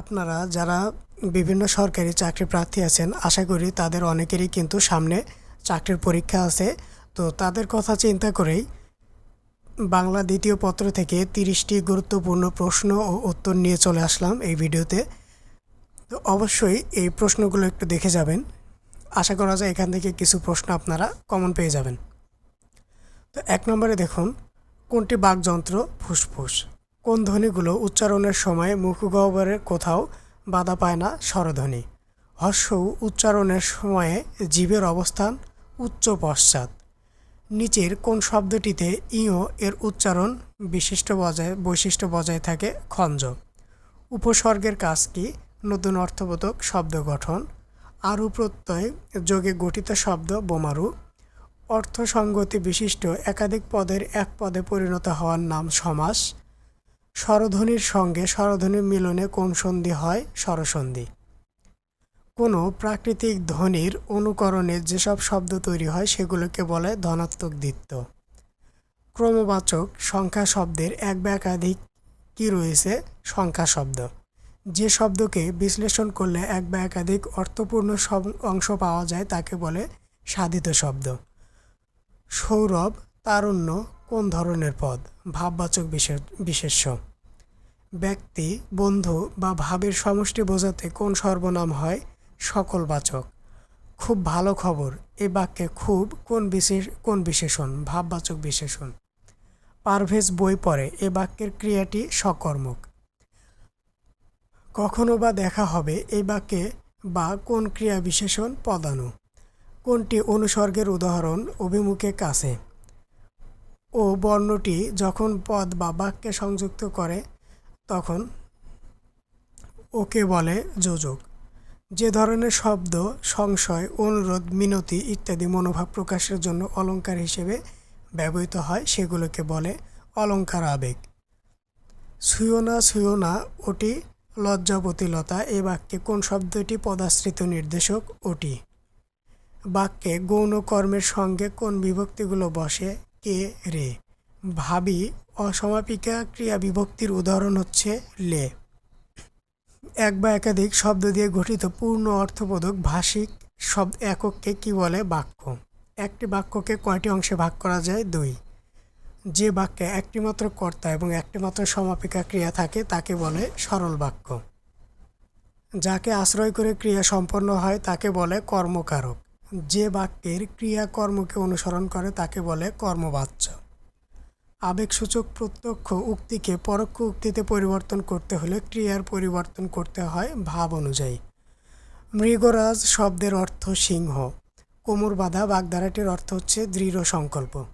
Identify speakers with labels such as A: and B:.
A: আপনারা যারা বিভিন্ন সরকারি চাকরি প্রার্থী আছেন, আশা করি তাদের অনেকেরই কিন্তু সামনে চাকরির পরীক্ষা আছে। তো তাদের কথা চিন্তা করেই বাংলা দ্বিতীয় পত্র থেকে তিরিশটি গুরুত্বপূর্ণ প্রশ্ন ও উত্তর নিয়ে চলে আসলাম এই ভিডিওতে। তো অবশ্যই এই প্রশ্নগুলো একটু দেখে যাবেন। আশা করা যায় এখান থেকে কিছু প্রশ্ন আপনারা কমন পেয়ে যাবেন। তো এক নম্বরে দেখুন, কোনটি বাকযন্ত্র ফুসফুস? কোন ধ্বনিগুলো উচ্চারণের সময় মুখগহ্বরের কোথাও বাধা পায় না স্বরধ্বনি। হর্ষ উচ্চারণের সময়ে জীবের অবস্থান উচ্চ পশ্চাৎ। নিচের কোন শব্দটিতে ইও এর উচ্চারণ বিশিষ্ট বজায়, বৈশিষ্ট্য বজায় থাকে খঞ্জ। উপসর্গের কাজ কি? নতুন অর্থবোধক শব্দ গঠন। আরু প্রত্যয় যোগে গঠিত শব্দ বোমারু। অর্থসঙ্গতি বিশিষ্ট একাধিক পদের এক পদে পরিণত হওয়ার নাম সমাস। স্বরধ্বনির সঙ্গে স্বরধ্বনির মিলনে কোন সন্ধি হয়? স্বরসন্ধি। কোনো প্রাকৃতিক ধ্বনির অনুকরণে যেসব শব্দ তৈরি হয়, সেগুলোকে বলে ধনাত্মক দ্বিত্ব। ক্রমবাচক সংখ্যা শব্দের এক বা একাধিক কি রয়েছে? সংখ্যা শব্দ। যে শব্দকে বিশ্লেষণ করলে এক বা একাধিক অর্থপূর্ণ অংশ পাওয়া যায়, তাকে বলে সাধিত শব্দ। সৌরভ, তারুণ্য কোন ধরনের পদ? ভাববাচক বিশে- বিশেষ্য। ব্যক্তি, বন্ধু বা ভাবের সমষ্টি বোঝাতে কোন সর্বনাম হয়? সকলবাচক খুব ভালো খবর, এ বাক্যে খুব কোন বিশেষ, কোন বিশেষণ? ভাববাচক বিশেষণ। পারভেজ বই পড়ে, এ বাক্যের ক্রিয়াটি সকর্মক কখনো বা দেখা হবে এই বাক্যে বা কোন ক্রিয়া বিশেষণ? পদানু। কোনটি অনুসর্গের উদাহরণ? অভিমুখে কাছে। ও বর্ণটি যখন পদ বা বাক্যে সংযুক্ত করে, তখন ওকে বলে যোজক যে ধরনের শব্দ, সংশয়, অনুরোধ, মিনতি ইত্যাদি মনোভাব প্রকাশের জন্য অলঙ্কার হিসেবে ব্যবহৃত হয়, সেগুলোকে বলে অলঙ্কার আবেগ। সুয়োনা সুয়োনা ওটি লজ্জাবতীলতা, এ বাক্যে কোন শব্দটি পদাশ্রিত নির্দেশক, ওটি। বাক্যে গৌণ কর্মের সঙ্গে কোন বিভক্তিগুলো বসে কে রে? ভাবি, অসমাপিকা ক্রিয়া বিভক্তির উদাহরণ হচ্ছে লে। এক বা একাধিক শব্দ দিয়ে গঠিত পূর্ণ অর্থবোধক ভাষিক শব্দ একককে কি বলে? বাক্য। একটি বাক্যকে কয়টি অংশে ভাগ করা যায়? দুই। যে বাক্যে একটিমাত্র কর্তা এবং একটিমাত্র সমাপিকা ক্রিয়া থাকে, তাকে বলে সরল বাক্য। যাকে আশ্রয় করে ক্রিয়া সম্পন্ন হয়, তাকে বলে কর্মকারক। যে বাক্যের ক্রিয়াকর্মকে অনুসরণ করে তাকে বলে কর্মবাচ্য। আবেগসূচক প্রত্যক্ষ উক্তিকে পরোক্ষ উক্তিতে পরিবর্তন করতে হলে ক্রিয়ার পরিবর্তন করতে হয় ভাব অনুযায়ী। মৃগরাজ শব্দের অর্থ সিংহ। কোমর বাঁধা বাগধারাটির অর্থ হচ্ছে দৃঢ় সংকল্প।